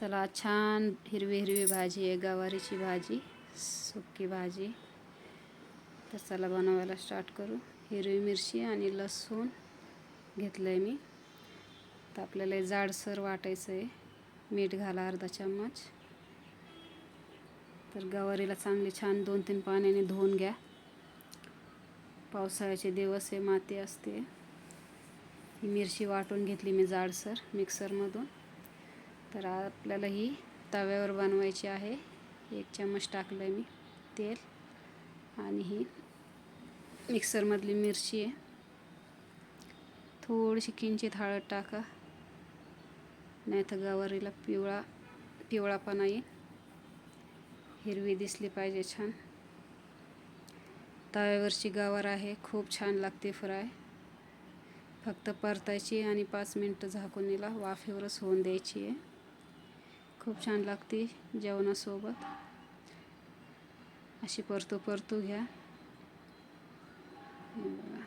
चला छान हिरवी हिरवी भाजी आहे गवारीची भाजी सुकी भाजी. तर चला बनवायला स्टार्ट करू. हिरवी मिरची आणि लसूण घेतलं आहे मी. तर आपल्याला जाडसर वाटायचं आहे. मीठ घाला अर्धा चम्मच. तर गवारीला चांगली छान दोन तीन पाण्याने धुवून घ्या. पावसाळ्याचे दिवस आहे माती असते. ही मिरची वाटून घेतली मी जाडसर मिक्सरमधून तर आपल्याला ही तव्यावर बनवायची आहे. एक चम्मच टाकलं आहे मी तेल. आणि ही मिक्सरमधली मिरची आहे. थोडीशी किंचित हळद टाका. नाही तर गवारीला पिवळा पिवळापणा येईल. हिरवी दिसली पाहिजे छान. तव्यावरची गवार आहे खूप छान लागते फ्राय. फक्त परतायची आणि पाच मिनटं झाकून हिला वाफेवरच होऊन द्यायची आहे. खूप छान लागते जेवणासोबत. अशी परतू परतू घ्या. हे बघा.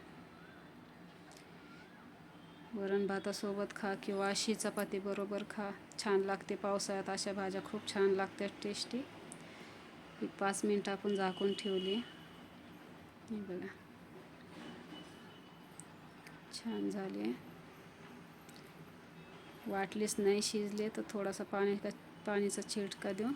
वरण भातासोबत खा किंवा अशी चपाती बरोबर खा. छान लागते पावसाळ्यात अशा भाज्या खूप छान लागतात टेस्टी एक पाच मिनटं आपण झाकून ठेवली. हे बघा. छान झाले. वाटलीच नाही शिजले तर थोडासा पाणी पाणीचा छिटका देऊन